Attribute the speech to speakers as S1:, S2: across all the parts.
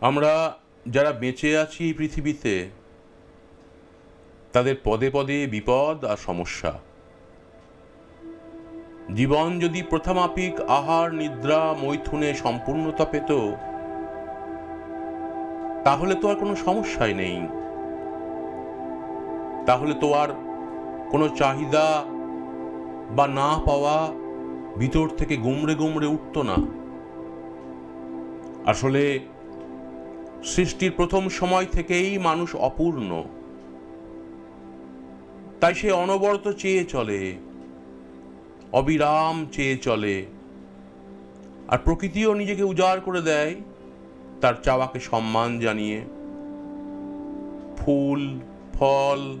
S1: আমরা যারা বেঁচে আছি এই পৃথিবীতে, তাদের পদে পদে বিপদ আর সমস্যা। জীবন যদি প্রথমাপিক আহার, নিদ্রা, মৈথুনে সম্পূর্ণতা পেত, তাহলে তো আর কোনো সমস্যাই নেই। তাহলে তো আর কোনো চাহিদা বা না পাওয়া ভিতর থেকে গুমড়ে গুমড়ে উঠত না। আসলে সৃষ্টির প্রথম সময় থেকেই মানুষ অপূর্ণ। তাই সে অনবরত চেয়ে চলে, অবিরাম চেয়ে চলে। আর প্রকৃতিও নিজেকে উজাড় করে দেয়, তার চাওয়াকে সম্মান জানিয়ে। ফুল, ফল,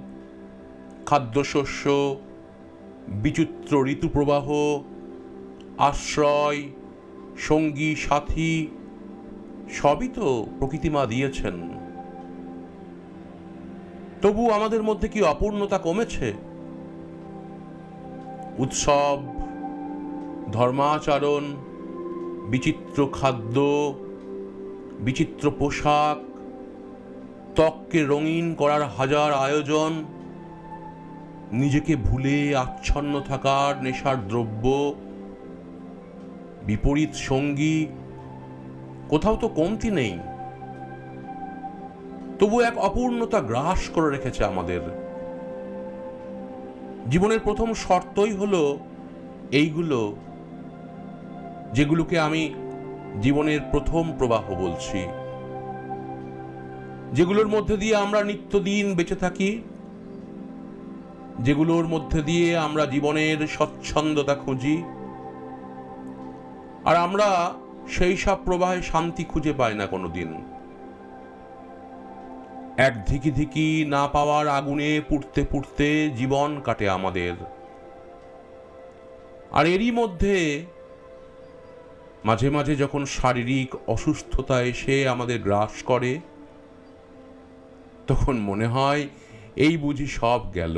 S1: খাদ্যশস্য, বিচিত্র ঋতুপ্রবাহ, আশ্রয়, সঙ্গী, সাথী সবই তো প্রকৃতিমা দিয়েছেন। তবু আমাদের মধ্যে কি অপূর্ণতা কমেছে? উৎসব, ধর্মাচরণ, বিচিত্র খাদ্য, বিচিত্র পোশাক, ত্বককে রঙিন করার হাজার আয়োজন, নিজেকে ভুলে আচ্ছন্ন থাকার নেশার দ্রব্য, বিপরীত সঙ্গী কোথাও তো কমতি নেই। তবু এক অপূর্ণতা গ্রাস করে রেখেছে আমাদের। জীবনের প্রথম শর্তই হলো এইগুলো যেগুলোকে আমি জীবনের প্রথম প্রবাহ বলছি। যেগুলোর মধ্যে দিয়ে আমরা নিত্যদিন বেঁচে থাকি, যেগুলোর মধ্যে দিয়ে আমরা জীবনের স্বচ্ছন্দতা খুঁজি। আর আমরা সেই সব প্রবাহে শান্তি খুঁজে পায় না কোনো দিন এক ধিকি ধিকি না পাওয়ার আগুনে পুড়তে পুড়তে জীবন কাটে আমাদের। আর এরই মধ্যে মাঝে মাঝে যখন শারীরিক অসুস্থতা এসে আমাদের গ্রাস করে, তখন মনে হয় এই বুঝি সব গেল।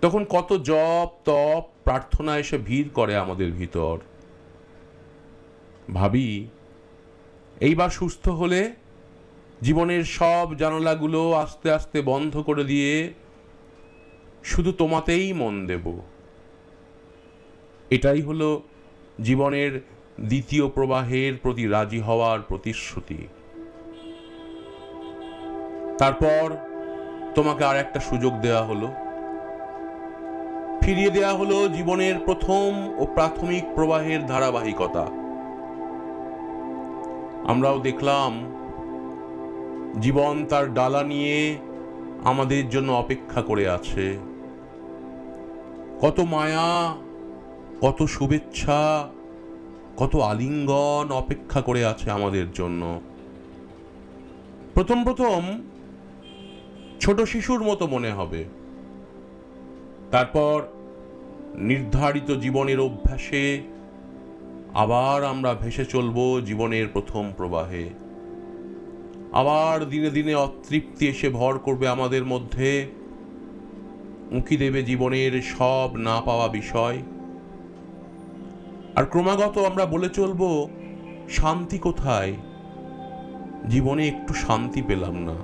S1: তখন কত জপ, তপ, প্রার্থনা এসে ভিড় করে আমাদের ভিতর। ভাবি, এইবার সুস্থ হলে জীবনের সব জানালাগুলো আস্তে আস্তে বন্ধ করে দিয়ে শুধু তোমাতেই মন দেব। এটাই হলো জীবনের দ্বিতীয় প্রবাহের প্রতি রাজি হওয়ার প্রতিশ্রুতি। তারপর তোমাকে আর একটা সুযোগ দেওয়া হলো। ফিরিয়ে দেওয়া হলো জীবনের প্রথম ও প্রাথমিক প্রবাহের ধারাবাহিকতা। আমরাও দেখলাম জীবন তার ডালা নিয়ে আমাদের জন্য অপেক্ষা করে আছে। কত মায়া, কত শুভেচ্ছা, কত আলিঙ্গন অপেক্ষা করে আছে আমাদের জন্য। প্রথম প্রথম ছোট শিশুর মতো মনে হবে। তারপর নির্ধারিত জীবনের অভ্যাসে আবার আমরা ভেসে চলব জীবনের প্রথম প্রবাহে। আবার দিনে দিনে অতৃপ্তি এসে ভর করবে আমাদের মধ্যে। উঁকি দেবে জীবনের সব না পাওয়া বিষয়। আর ক্রমাগত আমরা বলে চলব, শান্তি কোথায়? জীবনে একটু শান্তি পেলাম না।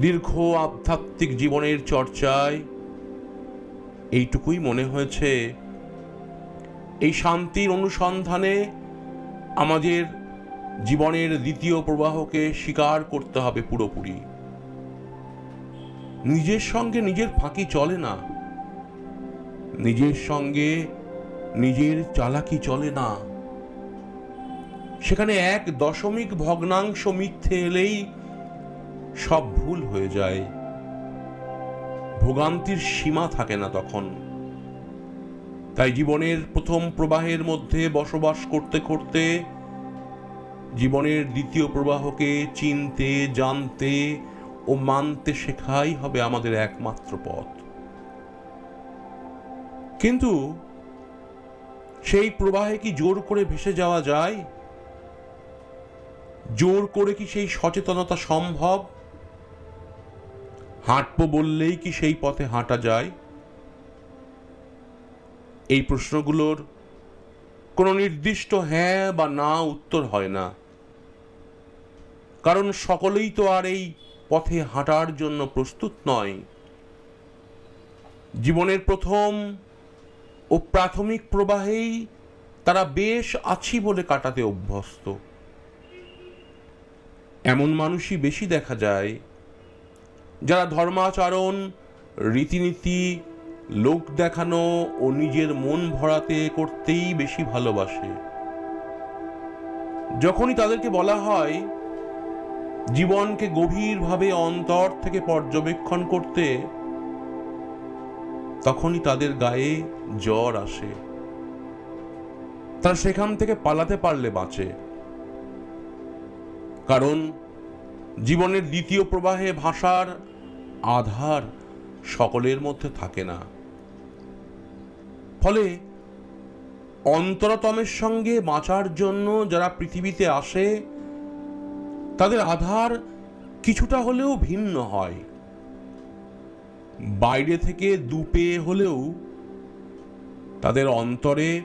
S1: দীর্ঘ আধ্যাত্মিক জীবনের চর্চায় এইটুকুই মনে হয়েছে এই শান্তির অনুসন্ধানে আমাদের জীবনের দ্বিতীয় প্রবাহকে স্বীকার করতে হবে পুরোপুরি। নিজের সঙ্গে নিজের ফাঁকি চলে না। নিজের সঙ্গে নিজের চালাকি চলে না। সেখানে এক দশমিক ভগ্নাংশ মিথ্যে এলেই সব ভুল হয়ে যায়। ভোগান্তির সীমা থাকে না তখন। তাই জীবনের প্রথম প্রবাহের মধ্যে বসবাস করতে করতে জীবনের দ্বিতীয় প্রবাহকে চিনতে, জানতে ও মানতে শেখাই হবে আমাদের একমাত্র পথ। কিন্তু সেই প্রবাহে কি জোর করে ভেসে যাওয়া যায়? জোর করে কি সেই সচেতনতা সম্ভব? হাঁটবো বললেই কি সেই পথে হাঁটা যায়? এই প্রশ্নগুলোর কোনো নির্দিষ্ট হ্যাঁ বা না উত্তর হয় না। কারণ সকলেই তো আর এই পথে হাঁটার জন্য প্রস্তুত নয়। জীবনের প্রথম ও প্রাথমিক প্রবাহেই তারা বেশ আছি বলে কাটাতে অভ্যস্ত। এমন মানুষই বেশি দেখা যায়, যারা ধর্মাচরণ, রীতিনীতি লোক দেখানো ও নিজের মন ভরাতে করতেই বেশি ভালোবাসে। যখনই তাদেরকে বলা হয়, জীবনকে গভীরভাবে অন্তর থেকে পর্যবেক্ষণ করতে, তখনই তাদের গায়ে জ্বর আসে। তারা সেখান থেকে পালাতে পারলে বাঁচে। কারণ, জীবনের দ্বিতীয় প্রবাহে ভাষার আধার সকলের মধ্যে থাকে না। ফলে অন্তরতমের সঙ্গে বাঁচার জন্য যারা পৃথিবীতে আসে, তাদের আধার কিছুটা হলেও ভিন্ন হয়। বাইরে থেকে দুপে হলেও তাদের অন্তরে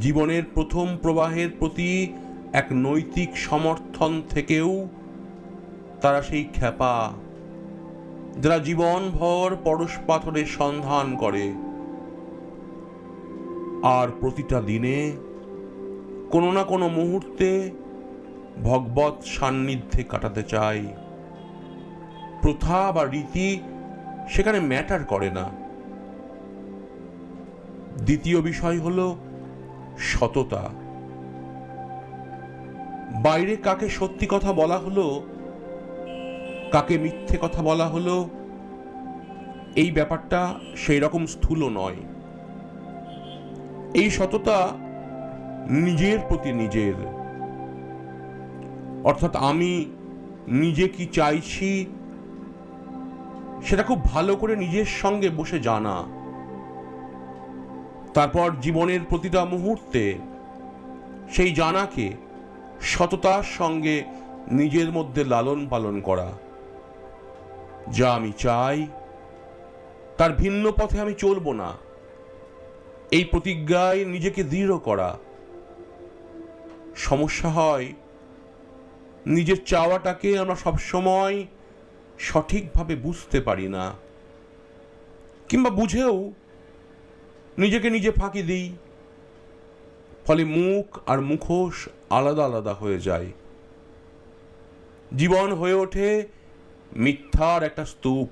S1: জীবনের প্রথম প্রবাহের প্রতি এক নৈতিক সমর্থন থেকেও তারা সেই খ্যাপা যারা জীবনভর পরশ পাথরের সন্ধান করে, আর প্রতিটা দিনে কোনো না কোনো মুহূর্তে ভগবত সান্নিধ্যে কাটাতে চাই। প্রথা বা রীতি সেখানে ম্যাটার করে না। দ্বিতীয় বিষয় হল সততা। বাইরে কাকে সত্যি কথা বলা হলো কাকে মিথ্যে কথা বলা হলো? এই ব্যাপারটা সেই রকম স্থূল নয়। এই সততা নিজের প্রতি নিজের। অর্থাৎ আমি নিজে কি চাইছি, সেটা খুব ভালো করে নিজের সঙ্গে বসে জানা। তারপর জীবনের প্রতিটা মুহূর্তে সেই জানাকে সততার সঙ্গে নিজের মধ্যে লালন পালন করা। যা আমি চাই, তার ভিন্ন পথে আমি চলব না। এই প্রতিজ্ঞায় নিজেকে দৃঢ় করা। সমস্যা হয়, নিজের চাওয়াটাকে আমরা সবসময় সঠিকভাবে বুঝতে পারি না। কিংবা বুঝেও নিজেকে নিজে ফাঁকি দিই, ফলে মুখ আর মুখোশ আলাদা আলাদা হয়ে যায়। জীবন হয়ে ওঠে মিথ্যার একটা স্তূপ।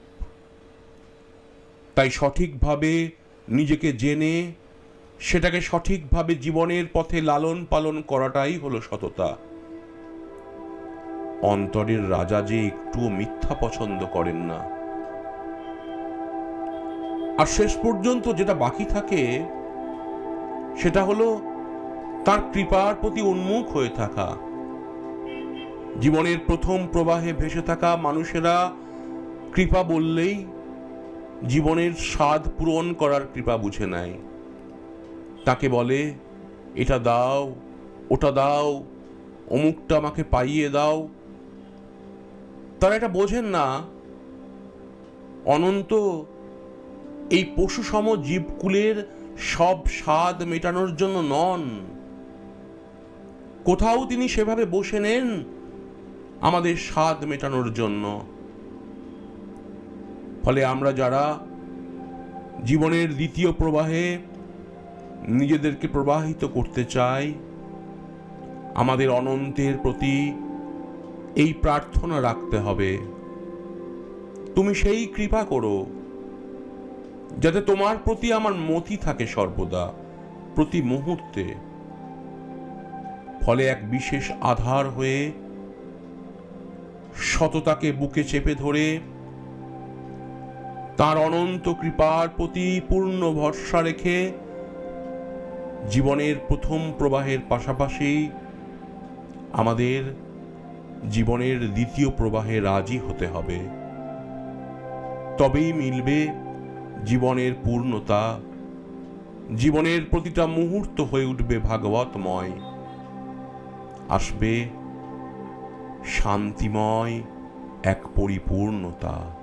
S1: তাই সঠিকভাবে নিজেকে জেনে, সেটাকে সঠিকভাবে জীবনের পথে লালন পালন করাটাই হলো সততা। অন্তরের রাজা যে একটুও মিথ্যা পছন্দ করেন না। আর শেষ পর্যন্ত যেটা বাকি থাকে, সেটা হলো তার কৃপার প্রতি উন্মুখ হয়ে থাকা। জীবনের প্রথম প্রবাহে ভেসে থাকা মানুষেরা কৃপা বললেই জীবনের স্বাদ পূরণ করার কৃপা বুঝে নেয়। তাকে বলে, এটা দাও, ওটা দাও, অমুকটা আমাকে পাইয়ে দাও। তারা এটা বোঝেন না। অনন্ত এই পশুসম জীবকুলের সব স্বাদ মেটানোর জন্য নন। কোথাও তিনি সেভাবে বসে নেন আমাদের স্বাদ মেটানোর জন্য। ফলে আমরা যারা জীবনের দ্বিতীয় প্রবাহে নিজেদেরকে প্রবাহিত করতে চাই, আমাদের অনন্তের প্রতি এই প্রার্থনা রাখতে হবে। তুমি সেই কৃপা করো যাতে তোমার প্রতি আমার মতি থাকে সর্বদা, প্রতি মুহূর্তে। ফলে এক বিশেষ আধার হয়ে সততাকে বুকে চেপে ধরে, তার অনন্ত কৃপার প্রতি পূর্ণ ভরসা রেখে জীবনের প্রথম প্রবাহের পাশাপাশি আমাদের জীবনের দ্বিতীয় প্রবাহে রাজি হতে হবে। তবেই মিলবে জীবনের পূর্ণতা। জীবনের প্রতিটা মুহূর্ত হয়ে উঠবে ভাগবতময়। আসবে শান্তিময় এক পরিপূর্ণতা।